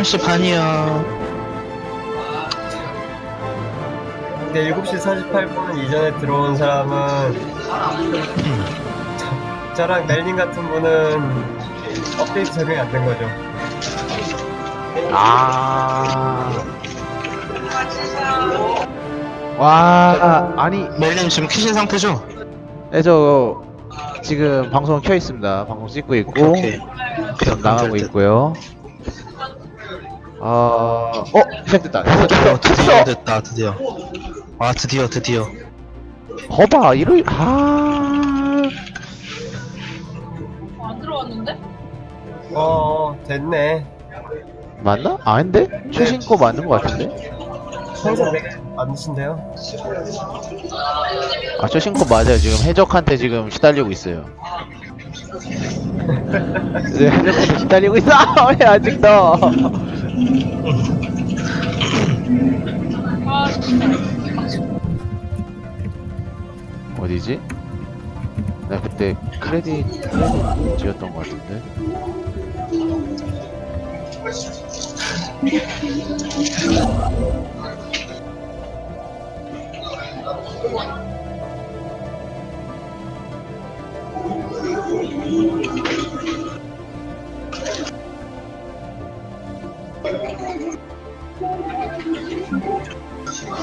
3시 반이요. 근데 7시 48분 이전에 들어온 사람은 저, 저랑 멜린 같은 분은 업데이트 적용이 안 된 거죠. 아. 와, 아니, 멜님 지금 키신 상태죠? 네, 저 지금 방송 켜 있습니다. 방송 찍고 있고 오케이. 지금 나가고 있고요. 어, 어, 시작됐다. 됐어, 드디어, 됐어, 드디어 됐어. 됐다, 드디어. 아, 드디어, 드디어. 거봐, 이럴, 아, 안 들어왔는데? 어, 됐네. 맞나? 아닌데? 최신 거 맞는 거 같은데? 만드신데요? 아, 최신 거 맞아요. 지금 해적한테 지금 시달리고 있어요. 네, 해적한테 시달리고 있어. 왜 아직도? 어디지? 나 그때 크레딧 지었던 것 같은데.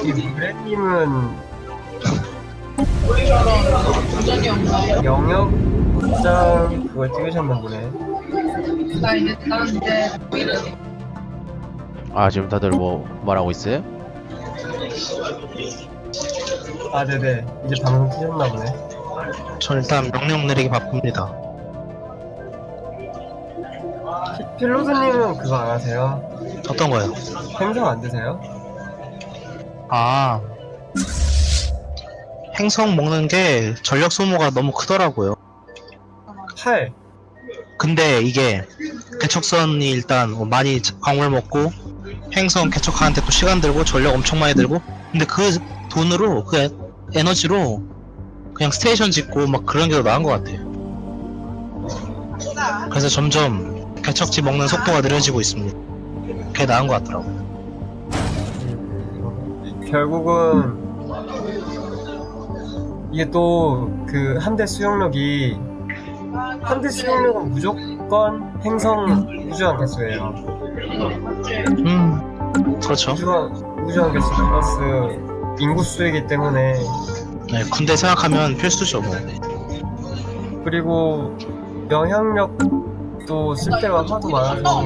이 브랜님은 도전이 없나? 영역 극장 그걸 찍으셨나 보네. 나 이제, 나 이제, 아 지금 다들 뭐 말하고 있어요? 아, 네네. 이제 방송 키셨나 보네. 저 일단 명령 내리기 바쁩니다. 피- 필로스님은 그거 안 하세요? 어떤 거요? 행성 안 드세요? 아. 행성 먹는 게 전력 소모가 너무 크더라고요. 8. 근데 이게 개척선이 일단 뭐 많이 광물 먹고 행성 개척하는데 또 시간 들고 전력 엄청 많이 들고 근데 그 돈으로 그 에- 에너지로 그냥 스테이션 짓고 막 그런 게 더 나은 것 같아요. 그래서 점점 개척지 먹는 속도가 느려지고 있습니다. 그게 나은 것 같더라고요. 결국은 이게 또 그 함대 수용력이 함대 수용력은 무조건 행성 우주한 개수예요. 음, 그렇죠. 우주한 우주한 개수 플러스 인구수이기 때문에 네, 군대 생각하면 필수죠, 뭐. 그리고 영향력도 쓸 때가 하도 많아서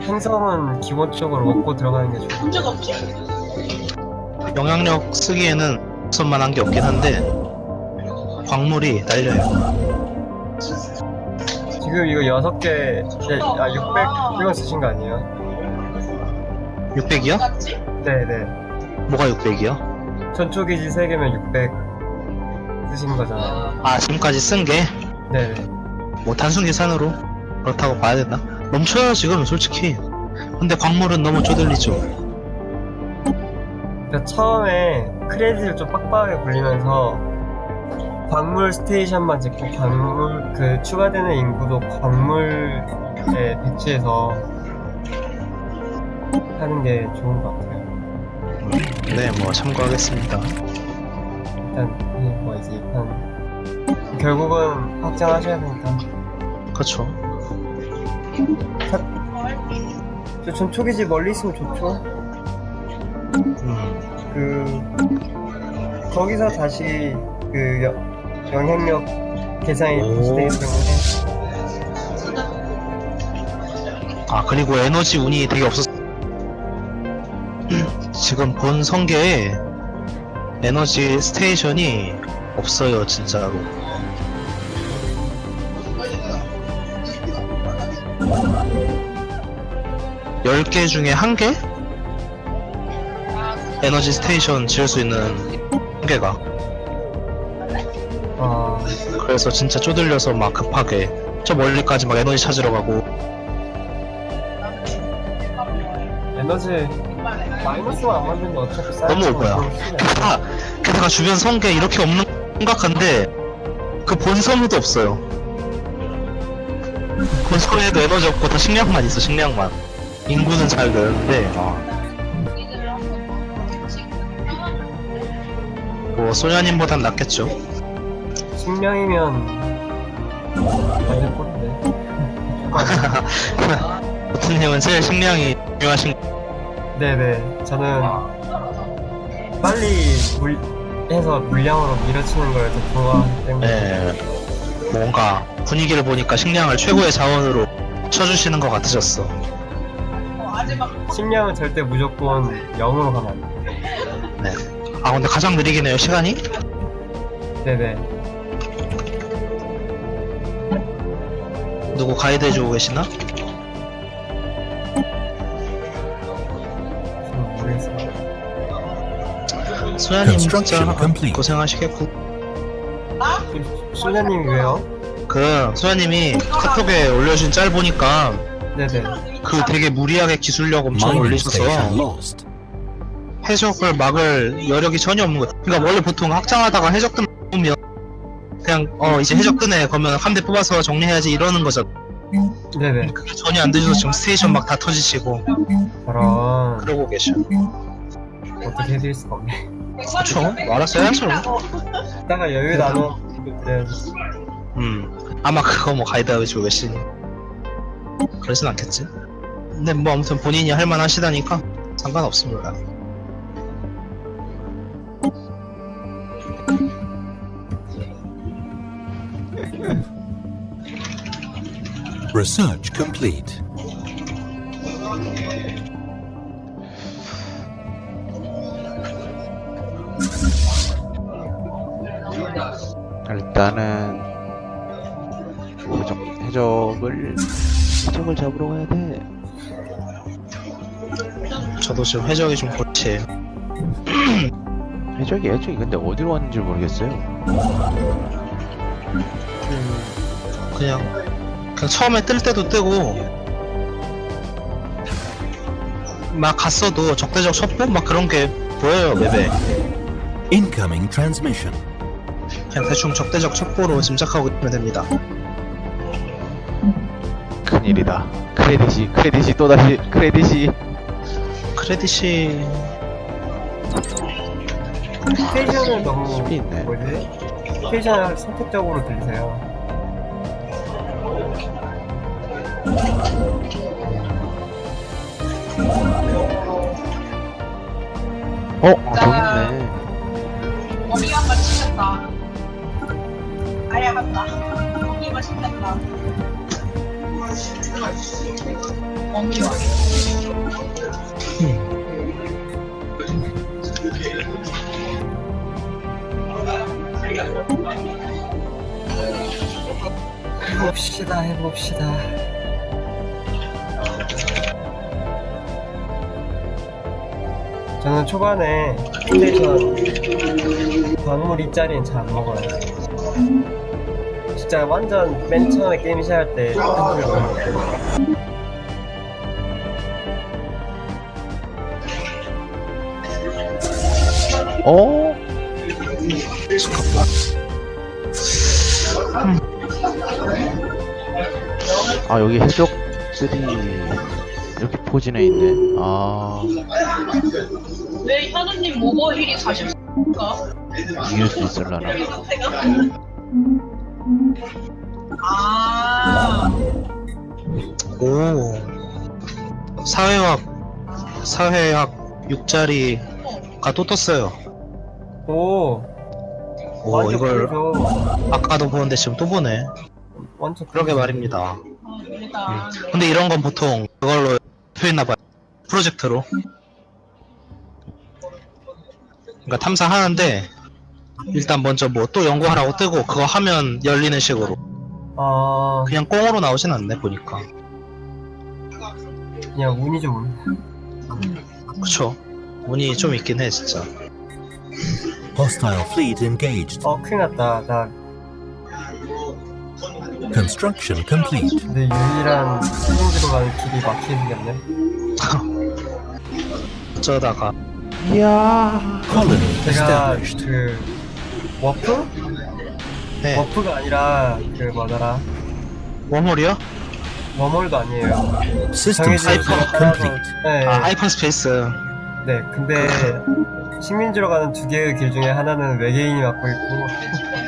행성은 기본적으로 먹고 들어가는 게 좋아요. 문제가 없지? 영향력 쓰기에는 선만한 게 없긴 한데 광물이 날려요. 지금 이거 6개, 아, 600, 이거 쓰신 거 아니에요? 600이요? 맞지? 네네. 뭐가 600이요? 전초기지 3개면 600 쓰신 거잖아요. 아 지금까지 쓴 게 뭐 네네. 단순 계산으로 그렇다고 봐야 되나? 넘쳐요 지금 솔직히. 근데 광물은 너무 쪼들리죠. 그러니까 처음에 크레딧을 좀 빡빡하게 굴리면서 광물 스테이션만 짓고 광물, 그 추가되는 인구도 광물에 배치해서 하는 게 좋은 것 같아요. 네, 뭐 참고하겠습니다. 일단, 이게 뭐 이제 일단, 결국은 확장하셔야 되니까. 그렇죠. 저 전초기지 멀리 있으면 좋죠. 음, 그 거기서 다시 그 여- 영향력 계산이 오. 다시 되기 때문에 아 그리고 에너지 운이 되게 없었. 지금 본 성계에 에너지 스테이션이 없어요 진짜로. 10개 중에 한개 에너지 스테이션 지을 수 있는 한 개가. 어, 그래서 진짜 쪼들려서 막 급하게 저 멀리까지 막 에너지 찾으러 가고 에너지 마이너스만 안 만들면 어차피 쌓여 너무 오버야. 게다가, 게다가 주변 성계 이렇게 없는 거 생각한데 그 본섬도 없어요. 본소에도 에너지 없고 다 식량만 있어 식량만 인구는 잘 늘는데 아, 우리들을 한번 찍뭐 소녀님보단 낫겠죠? 식량이면 완전 꼴인데. 보트님은 제일 식량이 중요하신 네네. 저는 빨리 물 해서 물량으로 밀어치는 걸 더 좋아하기 때문에. 네, 뭔가 분위기를 보니까 식량을 최고의 자원으로 쳐주시는 것 같으셨어 어, 아직 막 식량은 절대 무조건 0으로 가면 안 돼. 네. 아 근데 가장 느리긴 해요 시간이 네네. 누구 가이드 해주고 계시나? 저는 모르겠어요. 소녀님 진짜 Construction complete. 고생하시겠고 소녀님이 왜요? 그 소녀님이 카톡에 올려주신 짤 보니까 네네. 그 되게 무리하게 기술력 엄청 올리셔서. 해적을 막을 여력이 전혀 없는 거예요. 그러니까 원래 보통 확장하다가 해적 뜨면 그냥 어 이제 해적 뜨네 그러면 한대 뽑아서 정리해야지 이러는 거죠. 네네. 그게 전혀 안 되셔서 지금 스테이션 막 다 터지시고 저런 그러고 계셔. 어떻게 해드릴 수가 없네. 그쵸? 알았어 해야죠. 이따가 여유 나눠 네. 음 아마 그거 뭐 가이드 해주고 계시니 그러진 않겠지. 근데 뭐 아무튼 본인이 할 만하시다니까 상관없습니다. Research complete. 일단은 해적, 해적을 해적을 잡으러 가야 돼. 저도 지금 해적이 좀 골치에요. 해적이 해적이 근데 어디로 왔는지 모르겠어요. 그냥 그냥 처음에 뜰 때도 뜨고 막 갔어도 적대적 첩보 막 그런 게 보여요 맵에 Incoming transmission. 그냥 대충 적대적 첩보로 짐작하고 있으면 됩니다 큰일이다. 크레딧이 크레딧이 또 다시 크레딧이 크레딧이 스테이션을 너무 힘이 있네. 뭐지? 스테이션을 선택적으로 들리세요. 어 아, 저기 있네. 머리가 맛있겠다. 아야 맞다. 고기 맛있겠다. 멍이와 해봅시다, 해봅시다. 저는 초반에 스테이션 광물 2짜리는 잘 안 먹어요. 진짜 완전 맨 처음에 게임 시작할 때 한풀 먹어요. 어? 아 여기 해적들이 이렇게 포진해 있네. 아 왜 현우님 모버 힐이 44인가? 이길 수 있을라나? 아, 오 사회학 사회학 6자리가 또 떴어요 오, 오 완전 이걸 그래서 아까도 보는데 지금 또 보네. 완전 그러게 말입니다. 아, 일단. 근데 이런 건 보통 그걸로 표현나봐요. 프로젝트로. 그러니까 탐사하는데 일단 먼저 뭐 또 연구하라고 뜨고 그거 하면 열리는 식으로. 아. 그냥 꽁으로 나오진 않네 보니까. 그냥 운이 좀 운. 그쵸. 운이 좀 있긴 해 진짜 Hostile fleet engaged. 어 큰일 났다. 나 Construction complete. 근데 유일한 수중지로 가는 길이 막히게 생겼네. 어쩌다가 이야. Colony 제가 established. 그 워프? 네 워프가 아니라 그 뭐더라? 워홀이요? 워멀도 아니에요. System 정해진 구역 하나서 complete. 네, 아 하이퍼 스페이스 네. 근데 식민지로 가는 두 개의 길 중에 하나는 외계인이 맡고 있고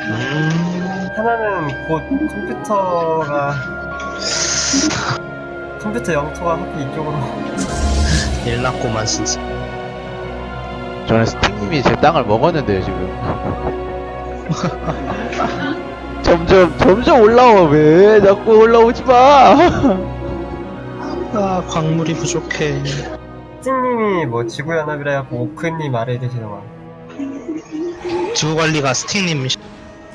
음 하나는 곧 컴퓨터가 컴퓨터 영토가 하필 이쪽으로. 일 났고만 진짜. 저는 스팅님이 제 땅을 먹었는데요 지금. 점점 점점 올라와 왜? 자꾸 올라오지 마! 아 광물이 부족해 스팅님이 뭐 지구연합이라 해갖고 오크님 아래에 계시더만 지구관리가 스팅님.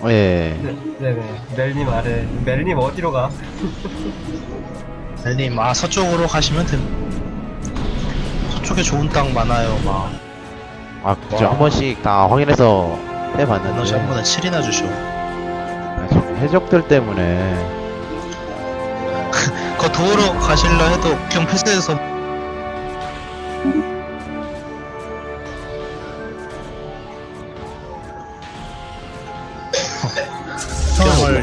예. 네, 네네. 멜님 아래. 멜님 어디로 가? 멜님 아 서쪽으로 가시면 됩 서쪽에 좋은 땅 많아요 막. 아 그죠. 한 번씩 다 확인해서 해봤는데. 에너지 한 번에 7이나 주셔 아, 해적들 때문에. 그 도우러 가실라 해도 그냥 패스해서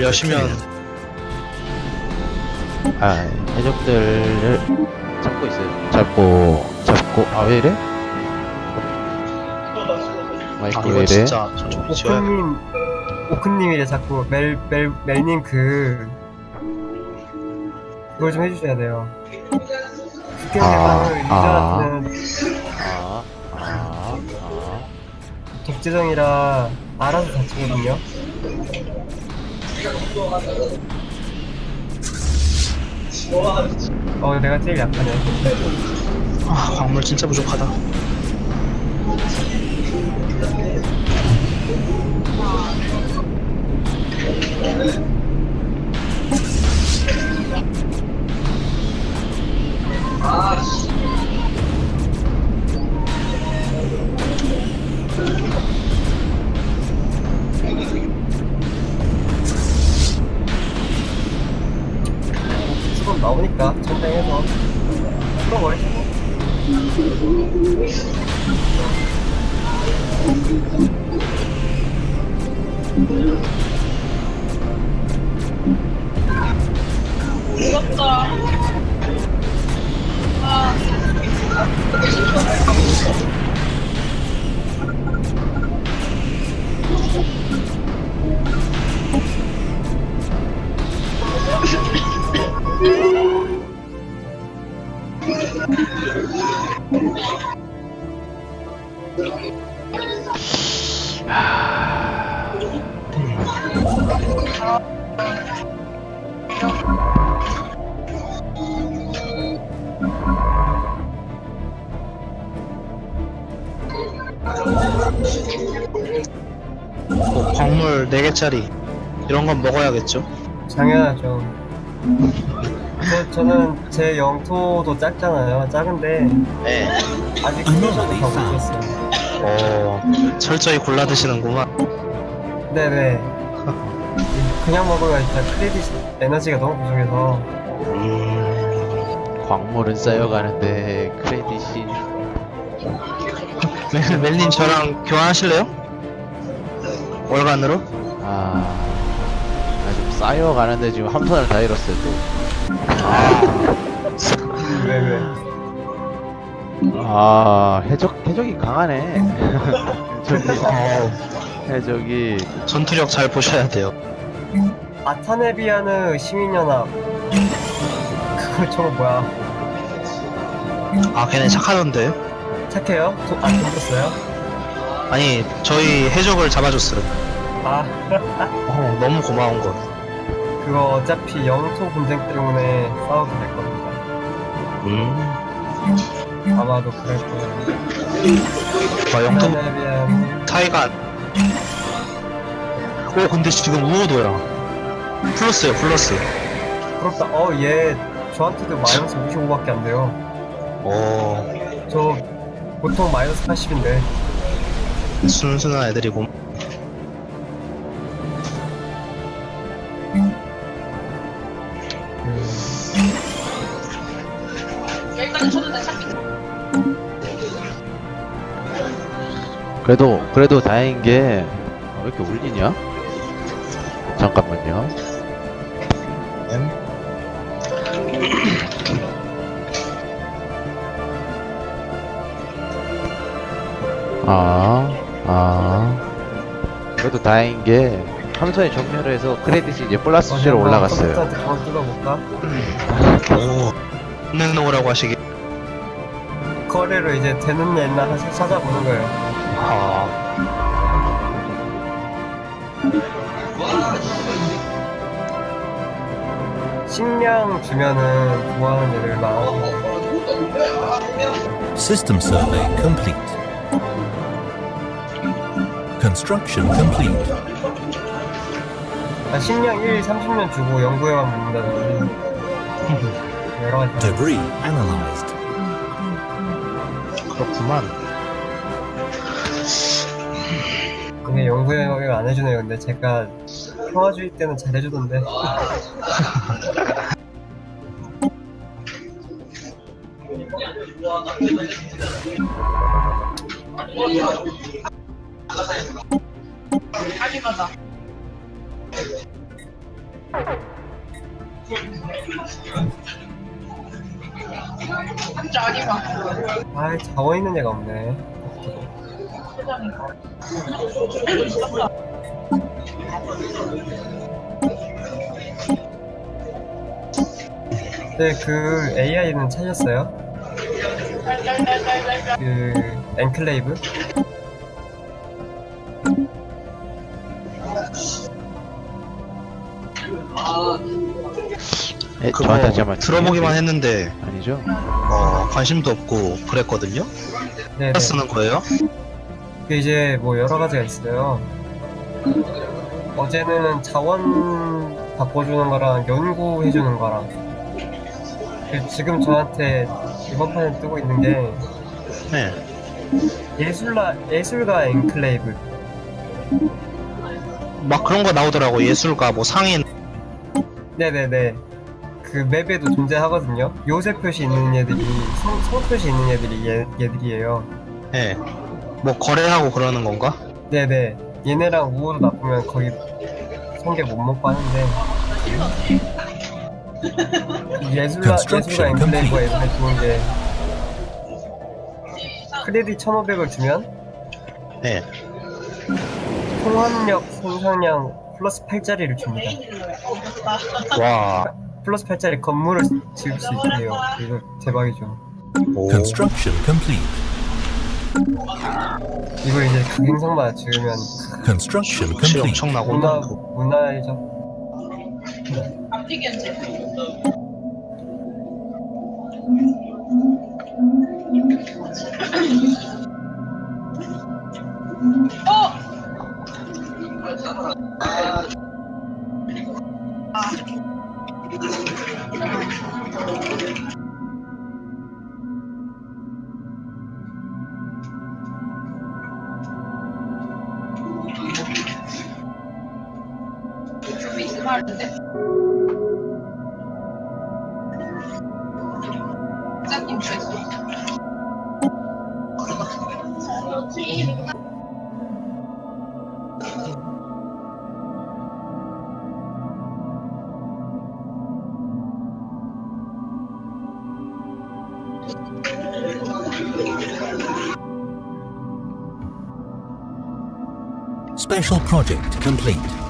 여시면 아 해적들을 잡고 있어요 잡고 잡고 아 왜 이래? 아 마이크 왜 이거 이래? 진짜 저쪽 지어야 돼 오크님 오크님이래 자꾸 멜 멜 멜님 그 그걸 좀 해주셔야 돼요. 스캔 아, 대상을 아. 유저한테는 아, 아, 아. 독재정이라 알아서 다치거든요. 어 내가 제일 약하네. 아 광물 진짜 부족하다 나오니까 전쟁해서 풀어버리시고. 무섭다. 아, 뭐 광물 4개짜리 이런 건 먹어야겠죠 당연하죠. 저, 저는 제 영토도 작잖아요. 작은데 네 아직 생존도 다 못했어요. 어, 철저히 골라 드시는구만 네네. 그냥 먹으면 진짜 크레딧 에너지가 너무 부족해서 음... 광물은 쌓여가는데 크레딧이 멜- 멜님 저랑 교환하실래요? 월간으로? 아, 쌓여가는데 지금 한 손을 다 잃었어요 또. 왜 왜? 아 해적 해적이 강하네. 해적이 어, 해적이 전투력 잘 보셔야 돼요 아타네비아는 시민연합. 그거 저거 뭐야? 아 걔네 착하던데 착해요? 도, 아, 돈 줬어요? 아니 저희 해적을 잡아줬어요 아, 어, 너무 고마운 거 그거 어차피 영토 분쟁 때문에 싸우게 될 겁니다. 음... 아마도 그럴 거예요. 아 영토. 타이가 안- 어 근데 지금 우호도야 플러스요 플러스 부럽다. 어, 얘 저한테도 마이너스 55밖에 안 돼요. 어저 보통 마이너스 80인데. 순순한 애들이고 그래도 그래도 다행인 게왜 아, 이렇게 울리냐? 잠깐만요. 네. 아, 아. 그래도 다행인 게 삼선이 정렬을 해서 크레딧이 이제 플러스 주로 올라갔어요. 오, 는 오라고 하시기. 거래로 이제 되는 옛날을 찾아보는 거예요. 아. 식량 주면은 좋아하는 애들 많아. System survey complete. Construction complete. 아, 식량 1, 30년 주고 연구에만 묻는다든지. 여러 가지. Debris analyzed. 그렇구만. 안 해주네요. 근데 제가 평화주의 때는 잘 해주던데. 아니마다. 진짜 아니마. 아, 자원 있는 애가 없네. 네, 그 AI는 찾았어요? 그 엔클레이브? 예, 그거 저한테 말 들어보기만 했는데 아니죠? 어, 관심도 없고 그랬거든요. 네, 네. 쓰는 거예요? 그 이제 뭐 여러 가지가 있어요. 어제는 자원 바꿔주는 거랑 연구해주는 거랑 그 지금 저한테 이번 판에 뜨고 있는 게 네. 예술라 예술가 엔클레이브 막 그런 거 나오더라고. 예술가 뭐 상인. 네네네 그 맵에도 존재하거든요 요새 표시 있는 얘들이 성, 성 표시 있는 얘들이 얘, 얘들이에요 네. 뭐 거래하고 그러는 건가? 네네 얘네랑 우호도 나쁘면 거기 성게 못 먹고 하는데 이 예술가 예술가 엔클레이브가 예술에 좋은 게 크레딧 1500을 주면 네. 통합력 생산량 플러스 8짜리를 줍니다 와. 플러스 8짜리 건물을 지을 수 있대요 이거 대박이죠 오. Construction complete. 이거 이제 각 행성마다 지으면 Construction 혹시 complete. 엄청나고. 문화 문화이죠 Special project complete.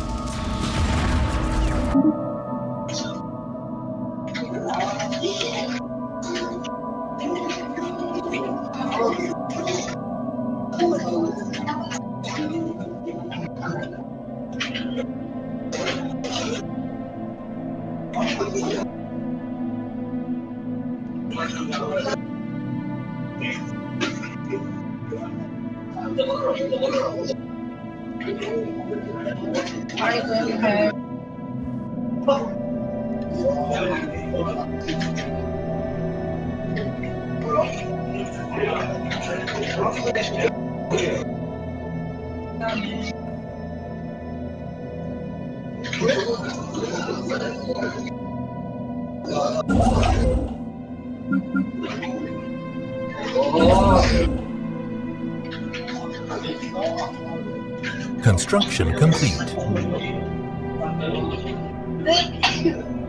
Construction complete.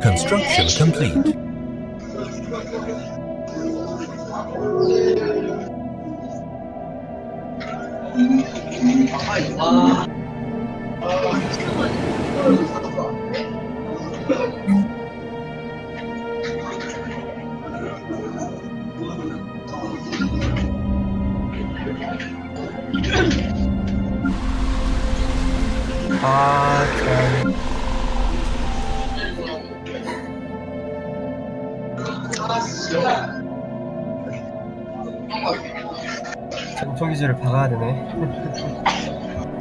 Construction complete. 아,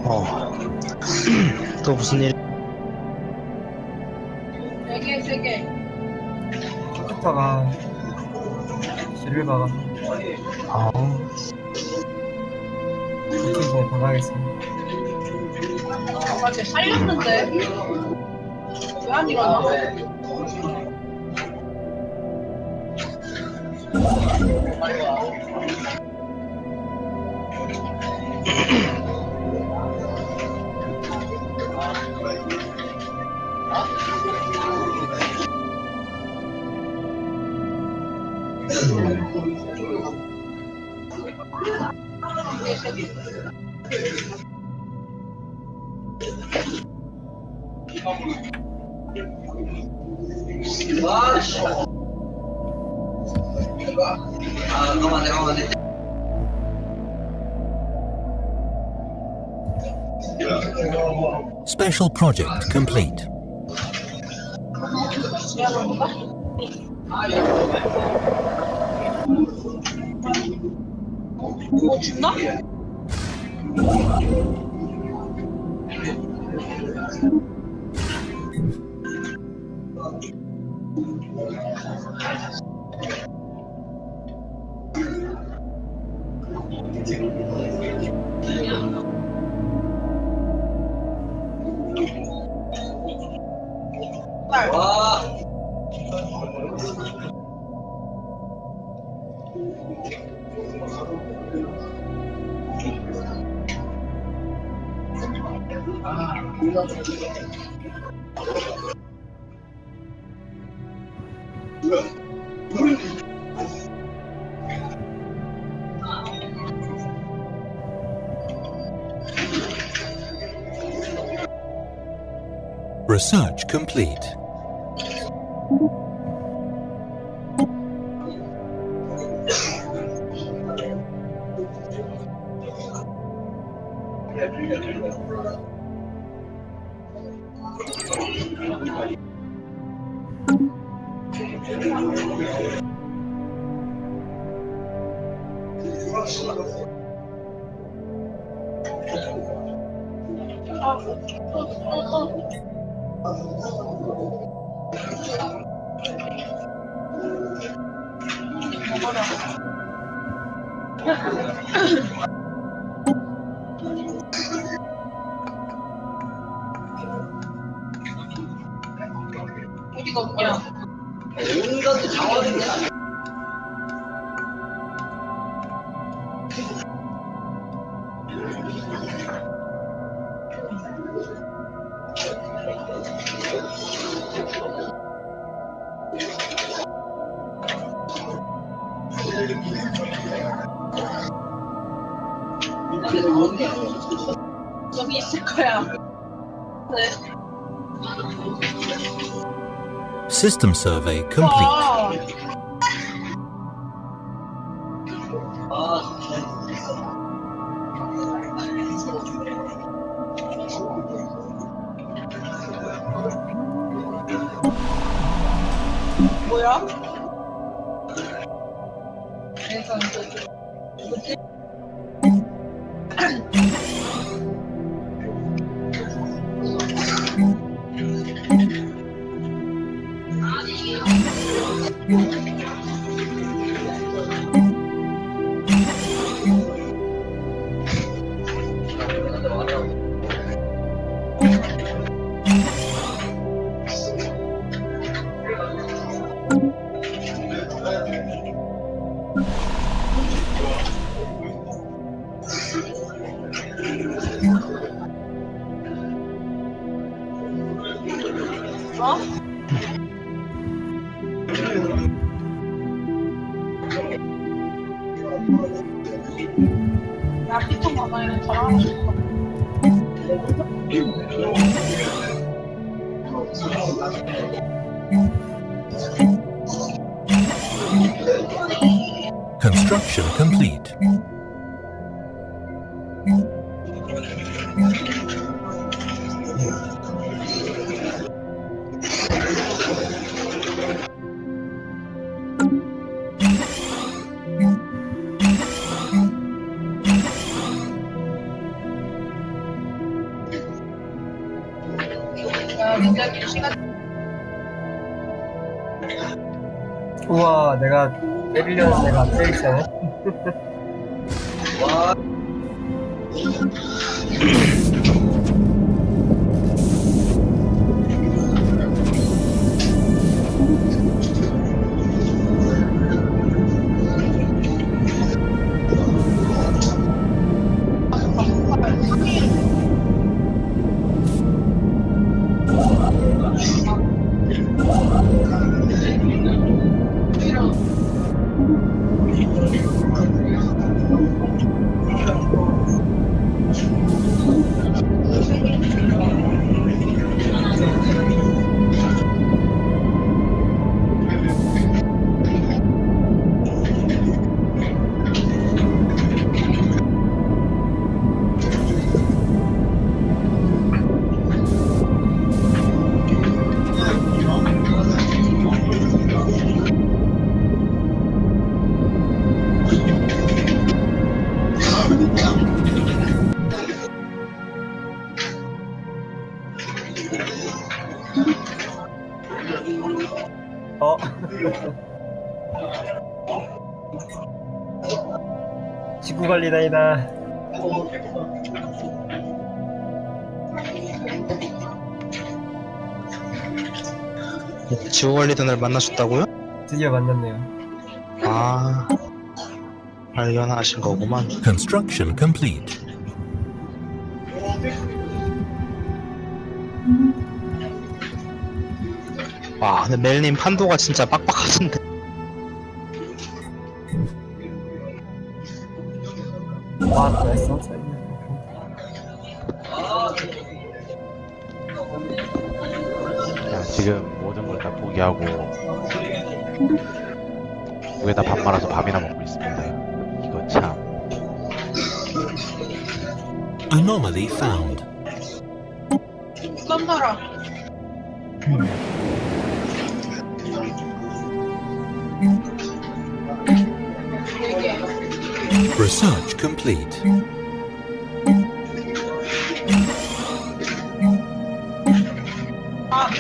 어. 또 무슨 일? 세개 세개 컴퓨터가 길을 박아. 아, 전초기지에 박아야겠습니다. 아까 쟤 살렸는데 왜 안 일어나? Special project complete. 뭐죽 어디가 없냐? 여기 System survey complete. 우와 내가 때리려는 내가 때리잖아 何? 지구관리단을 만나셨다고요? 드디어 만났네요 아 발견하신 거구만 Construction complete. 와 근데 멜님 판도가 진짜 빡빡하신데 와 나이 complete. 아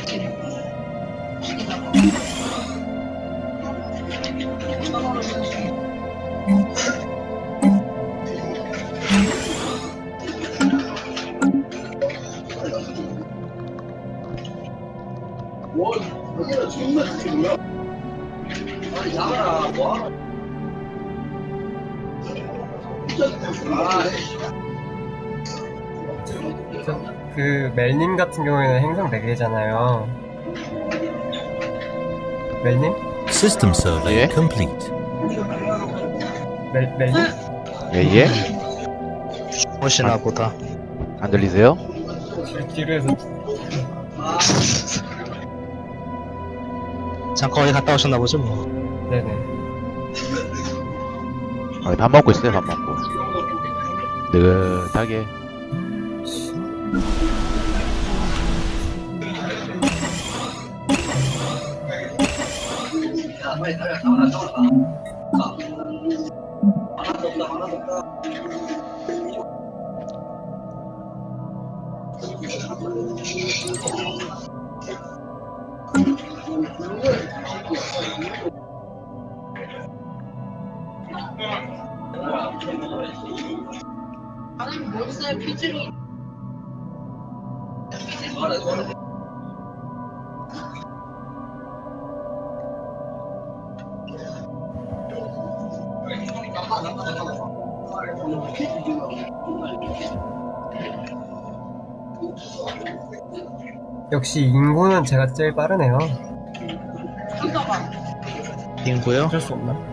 같은 경우에는 행성 4개잖아요 멜님? System survey Yeah. complete. 멜, 멜님? 예, 예? 무엇이나 보다 안 들리세요? 뒤- 뒤로 해서 잠깐 어디 갔다 오셨나 보죠 뭐 네네 아, 밥 먹고 있어요, 밥 먹고. 느긋하게. 아니 뭔데 비즈리. 역시 인구는 제가 제일 빠르네요. 인구요? 어쩔 수 없나?